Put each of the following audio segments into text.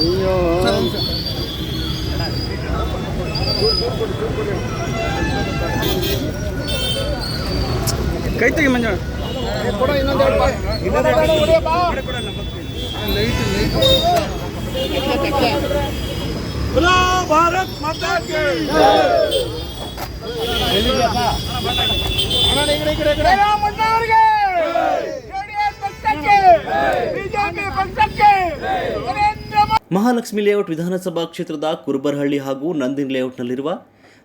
ஐயோ கைத்தகை மஞ்சள் பாரத் மாதா கே அண்ணா ಮಹಾಲಕ್ಷ್ಮಿ ಲೇಔಟ್ ವಿಧಾನಸಭಾ ಕ್ಷೇತ್ರದ ಕುರುಬರಹಳ್ಳಿ ಹಾಗೂ ನಂದಿನ್ ಲೇಔಟ್ನಲ್ಲಿರುವ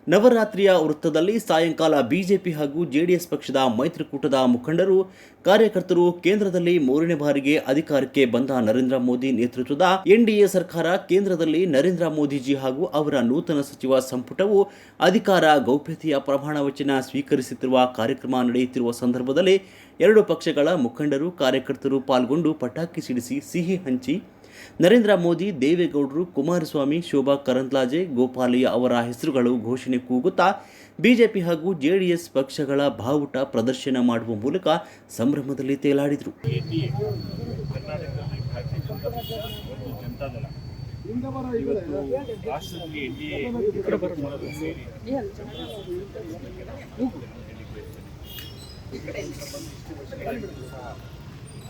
ನವರಾತ್ರಿಯ ವೃತ್ತದಲ್ಲಿ ಸಾಯಂಕಾಲ ಬಿಜೆಪಿ ಹಾಗೂ ಜೆಡಿಎಸ್ ಪಕ್ಷದ ಮೈತ್ರಿಕೂಟದ ಮುಖಂಡರು, ಕಾರ್ಯಕರ್ತರು ಕೇಂದ್ರದಲ್ಲಿ ಮೂರನೇ ಬಾರಿಗೆ ಅಧಿಕಾರಕ್ಕೆ ಬಂದ ನರೇಂದ್ರ ಮೋದಿ ನೇತೃತ್ವದ ಎನ್ಡಿಎ ಸರ್ಕಾರ, ಕೇಂದ್ರದಲ್ಲಿ ನರೇಂದ್ರ ಮೋದಿಜಿ ಹಾಗೂ ಅವರ ನೂತನ ಸಚಿವ ಸಂಪುಟವು ಅಧಿಕಾರ, ಗೌಪ್ಯತೆಯ ಪ್ರಮಾಣ ವಚನ ಸ್ವೀಕರಿಸುತ್ತಿರುವ ಕಾರ್ಯಕ್ರಮ ನಡೆಯುತ್ತಿರುವ ಸಂದರ್ಭದಲ್ಲಿ ಎರಡು ಪಕ್ಷಗಳ ಮುಖಂಡರು, ಕಾರ್ಯಕರ್ತರು ಪಾಲ್ಗೊಂಡು ಪಟಾಕಿ ಸಿಡಿಸಿ ಸಿಹಿ ಹಂಚಿ ನರೇಂದ್ರ ಮೋದಿ, ದೇವೇಗೌಡರು, ಕುಮಾರಸ್ವಾಮಿ, ಶೋಭಾ ಕರಂದ್ಲಾಜೆ, ಗೋಪಾಲಯ್ಯ ಅವರ ಹೆಸರುಗಳು ಘೋಷಣೆ ಕೂಗುತ್ತಾ ಬಿಜೆಪಿ ಹಾಗೂ ಜೆಡಿಎಸ್ ಪಕ್ಷಗಳ ಬಾವುಟ ಪ್ರದರ್ಶನ ಮಾಡುವ ಮೂಲಕ ಸಂಭ್ರಮದಲ್ಲಿ ತೇಲಾಡಿದರು.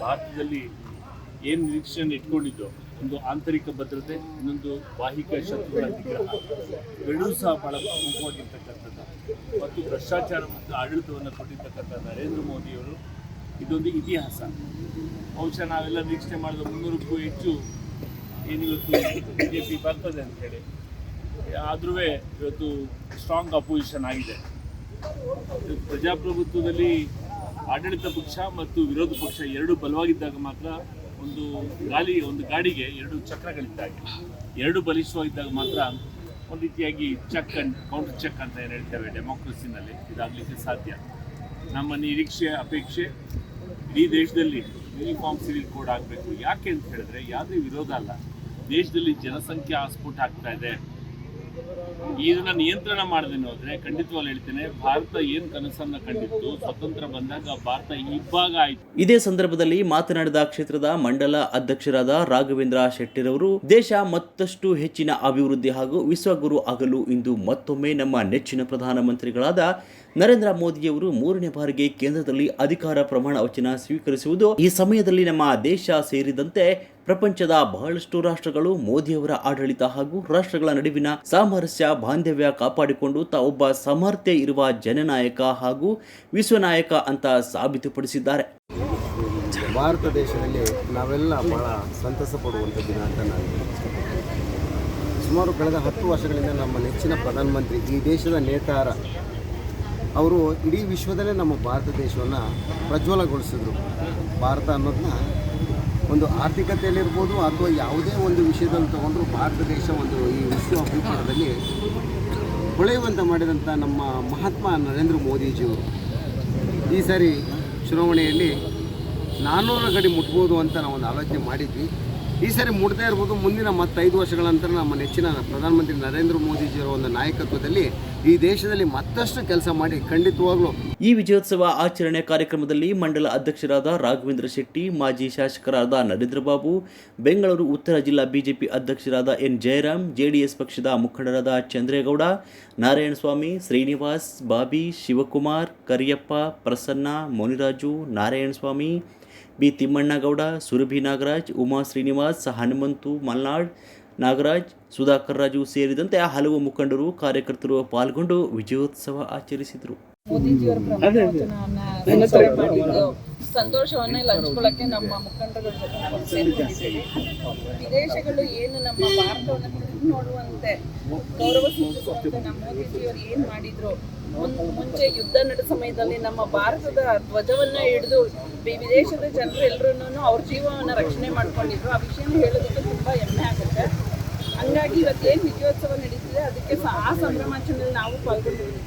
ಭಾರತದಲ್ಲಿ ಏನು ನಿರೀಕ್ಷೆಯನ್ನು ಇಟ್ಕೊಂಡಿದ್ದು? ಒಂದು ಆಂತರಿಕ ಭದ್ರತೆ, ಇನ್ನೊಂದು ಬಾಹಿಕ ಶತ್ರುಗಳ ನಿಗ್ರಹ. ಎರಡೂ ಸಹ ಬಹಳ ಪ್ರಮುಖವಾಗಿರ್ತಕ್ಕಂಥದ್ದು. ಮತ್ತು ಭ್ರಷ್ಟಾಚಾರ ಮತ್ತು ಆಡಳಿತವನ್ನು ಕೊಟ್ಟಿರ್ತಕ್ಕಂಥ ನರೇಂದ್ರ ಮೋದಿಯವರು ಇದೊಂದು ಇತಿಹಾಸ. ಬಹುಶಃ ನಾವೆಲ್ಲ ನಿರೀಕ್ಷೆ ಮಾಡಿದ ಮುನ್ನೂರಕ್ಕೂ ಹೆಚ್ಚು ಏನಿವತ್ತು ಬಿ ಜೆ ಪಿ ಬರ್ತದೆ ಅಂತೇಳಿ ಆದ್ರೂ ಇವತ್ತು ಸ್ಟ್ರಾಂಗ್ ಅಪೋಸಿಷನ್ ಆಗಿದೆ. ಪ್ರಜಾಪ್ರಭುತ್ವದಲ್ಲಿ ಆಡಳಿತ ಪಕ್ಷ ಮತ್ತು ವಿರೋಧ ಪಕ್ಷ ಎರಡೂ ಬಲವಾಗಿದ್ದಾಗ ಮಾತ್ರ ಒಂದು ಗಾಲಿ, ಒಂದು ಗಾಡಿಗೆ ಎರಡು ಚಕ್ರಗಳಿದ್ದಾಗೆ ಎರಡು ಬಲಿಷ್ಠವಾಗಿದ್ದಾಗ ಮಾತ್ರ ಒಂದು ರೀತಿಯಾಗಿ ಚೆಕ್ ಅಂಡ್ ಕೌಂಟರ್ ಚೆಕ್ ಅಂತ ಏನು ಹೇಳ್ತೇವೆ ಡೆಮೋಕ್ರಸಿನಲ್ಲಿ ಇದಾಗಲಿಕ್ಕೆ ಸಾಧ್ಯ. ನಮ್ಮ ನಿರೀಕ್ಷೆ, ಅಪೇಕ್ಷೆ ಇಡೀ ದೇಶದಲ್ಲಿ ಯೂನಿಫಾರ್ಮ್ ಸಿವಿಲ್ ಕೋಡ್ ಆಗಬೇಕು. ಯಾಕೆ ಅಂತ ಹೇಳಿದ್ರೆ, ಯಾವುದೇ ವಿರೋಧ ಅಲ್ಲ. ದೇಶದಲ್ಲಿ ಜನಸಂಖ್ಯೆ ಆಸ್ಫೋಟ ಆಗ್ತಾ ಇದೆ. ಇದನ್ನ ನಿಯಂತ್ರಣ ಮಾಡದೇನು ಹೋದ್ರೆ ಖಂಡಿತವಾಗ್ಲು ಹೇಳ್ತೇನೆ, ಭಾರತ ಏನ್ ಕನಸನ್ನ ಕಂಡಿತ್ತು, ಸ್ವತಂತ್ರ ಬಂದಾಗ ಭಾರತ ಇಬ್ಬಾಗ ಆಯ್ತು. ಇದೇ ಸಂದರ್ಭದಲ್ಲಿ ಮಾತನಾಡಿದ ಕ್ಷೇತ್ರದ ಮಂಡಲ ಅಧ್ಯಕ್ಷರಾದ ರಾಘವೇಂದ್ರ ಶೆಟ್ಟಿರವರು, ದೇಶ ಮತ್ತಷ್ಟು ಹೆಚ್ಚಿನ ಅಭಿವೃದ್ಧಿ ಹಾಗೂ ವಿಶ್ವಗುರು ಆಗಲು ಇಂದು ಮತ್ತೊಮ್ಮೆ ನಮ್ಮ ನೆಚ್ಚಿನ ಪ್ರಧಾನಮಂತ್ರಿಗಳಾದ ನರೇಂದ್ರ ಮೋದಿಯವರು ಮೂರನೇ ಬಾರಿಗೆ ಕೇಂದ್ರದಲ್ಲಿ ಅಧಿಕಾರ ಪ್ರಮಾಣ ವಚನ ಸ್ವೀಕರಿಸುವುದು, ಈ ಸಮಯದಲ್ಲಿ ನಮ್ಮ ದೇಶ ಸೇರಿದಂತೆ ಪ್ರಪಂಚದ ಬಹಳಷ್ಟು ರಾಷ್ಟ್ರಗಳು ಮೋದಿಯವರ ಆಡಳಿತ ಹಾಗೂ ರಾಷ್ಟ್ರಗಳ ನಡುವಿನ ಸಾಮರಸ್ಯ, ಬಾಂಧವ್ಯ ಕಾಪಾಡಿಕೊಂಡು ತಾವೊಬ್ಬ ಸಮರ್ಥ್ಯ ಇರುವ ಜನನಾಯಕ ಹಾಗೂ ವಿಶ್ವನಾಯಕ ಅಂತ ಸಾಬೀತುಪಡಿಸಿದ್ದಾರೆ. ಭಾರತ ದೇಶದಲ್ಲಿ ನಾವೆಲ್ಲ ಬಹಳ ಸಂತಸ ಪಡುವಂಥ ದಿನ ಅಂತ ನಾನು ಸುಮಾರು ಕಳೆದ ಹತ್ತು ವರ್ಷಗಳಿಂದ ನಮ್ಮ ನೆಚ್ಚಿನ ಪ್ರಧಾನಮಂತ್ರಿ ಈ ದೇಶದ ನೇತಾರ, ಅವರು ಇಡೀ ವಿಶ್ವದಲ್ಲೇ ನಮ್ಮ ಭಾರತ ದೇಶವನ್ನು ಪ್ರಜ್ವಲಗೊಳಿಸಿದ್ರು. ಭಾರತ ಅನ್ನೋದನ್ನ ಒಂದು ಆರ್ಥಿಕತೆಯಲ್ಲಿರ್ಬೋದು ಅಥವಾ ಯಾವುದೇ ಒಂದು ವಿಷಯದಲ್ಲಿ ತಗೊಂಡ್ರು ಭಾರತ ದೇಶ ಒಂದು ಈ ವಿಶ್ವ ಭೂಪಟದಲ್ಲಿ ಹೊಳೆಯುವಂತ ಮಾಡಿದಂಥ ನಮ್ಮ ಮಹಾತ್ಮ ನರೇಂದ್ರ ಮೋದಿಜಿಯವರು. ಈ ಸಾರಿ ಚುನಾವಣೆಯಲ್ಲಿ ನಾನ್ನೂರ ಗಡಿ ಮುಟ್ಬೋದು ಅಂತ ನಾವು ಒಂದು ಆಲೋಚನೆ ಮಾಡಿದ್ವಿ. ಈ ಸಾರಿ ಮೂಡ್ತಾ ಇರ್ಬೋದು. ಮುಂದಿನ ಮತ್ತೆ ಐದು ವರ್ಷಗಳ ನಂತರ ನಮ್ಮ ನೆಚ್ಚಿನ ಪ್ರಧಾನಮಂತ್ರಿ ನರೇಂದ್ರ ಮೋದಿಜಿಯವರ ಒಂದು ನಾಯಕತ್ವದಲ್ಲಿ ಈ ದೇಶದಲ್ಲಿ ಮತ್ತಷ್ಟು ಕೆಲಸ ಮಾಡಿ ಖಂಡಿತವಾಗ್ಲೂ. ಈ ವಿಜಯೋತ್ಸವ ಆಚರಣೆ ಕಾರ್ಯಕ್ರಮದಲ್ಲಿ ಮಂಡಲ ಅಧ್ಯಕ್ಷರಾದ ರಾಘವೇಂದ್ರ ಶೆಟ್ಟಿ, ಮಾಜಿ ಶಾಸಕರಾದ ನರೇಂದ್ರ ಬಾಬು ಬೆಂಗಳೂರು, ಉತ್ತರ ಜಿಲ್ಲಾ ಬಿಜೆಪಿ ಅಧ್ಯಕ್ಷರಾದ ಎನ್ ಜಯರಾಮ್, ಜೆಡಿಎಸ್ ಪಕ್ಷದ ಮುಖಂಡರಾದ ಚಂದ್ರೇಗೌಡ, ನಾರಾಯಣಸ್ವಾಮಿ, ಶ್ರೀನಿವಾಸ್, ಬಾಬಿ, ಶಿವಕುಮಾರ್, ಕರಿಯಪ್ಪ, ಪ್ರಸನ್ನ, ಮುನಿರಾಜು, ನಾರಾಯಣಸ್ವಾಮಿ ಬಿ ತಿಮ್ಮಣ್ಣಗೌಡ ಸುರಭಿ ನಾಗರಾಜ್ ಉಮಾ ಶ್ರೀನಿವಾಸ್ ಹನುಮಂತು ಮಲ್ನಾಡ್ ನಾಗರಾಜ್ ಸುಧಾಕರ್ ರಾಜು ಸೇರಿದಂತೆ ಹಲವು ಮುಖಂಡರು ಕಾರ್ಯಕರ್ತರು ಪಾಲ್ಗೊಂಡು ವಿಜಯೋತ್ಸವ ಆಚರಿಸಿದರು. ಸಂತೋಷವನ್ನೇ ಹಂಚ್ಕೊಳ್ಳಕ್ಕೆ ನಮ್ಮ ಮುಖಂಡರ ಜೊತೆ ವಿದೇಶಗಳು ಏನು ನಮ್ಮ ಭಾರತವನ್ನು ನೋಡುವಂತೆ ಗೌರವ ಸೂಚಿಸುವಂತೆ ನಮ್ಮ ಮೋದಿಜಿಯವರು ಏನ್ ಮಾಡಿದ್ರು? ಮುಂಚೆ ಯುದ್ಧ ನಡೆದ ಸಮಯದಲ್ಲಿ ನಮ್ಮ ಭಾರತದ ಧ್ವಜವನ್ನ ಹಿಡಿದು ವಿದೇಶದ ಜನರು ಎಲ್ಲರೂ ಅವ್ರ ಜೀವವನ್ನ ರಕ್ಷಣೆ ಮಾಡ್ಕೊಂಡಿದ್ರು. ಆ ವಿಷಯನ ಹೇಳೋದಕ್ಕೆ ತುಂಬಾ ಹೆಮ್ಮೆ ಆಗುತ್ತೆ. ಹಂಗಾಗಿ ಇವತ್ತೇನು ವಿಜಯೋತ್ಸವ ನಡೀತಿದೆ, ಅದಕ್ಕೆ ಆ ಸಂಭ್ರಮಾಚರಣೆಯಲ್ಲಿ ನಾವು ಪಾಲ್ಗೊಂಡಿದ್ದೀವಿ.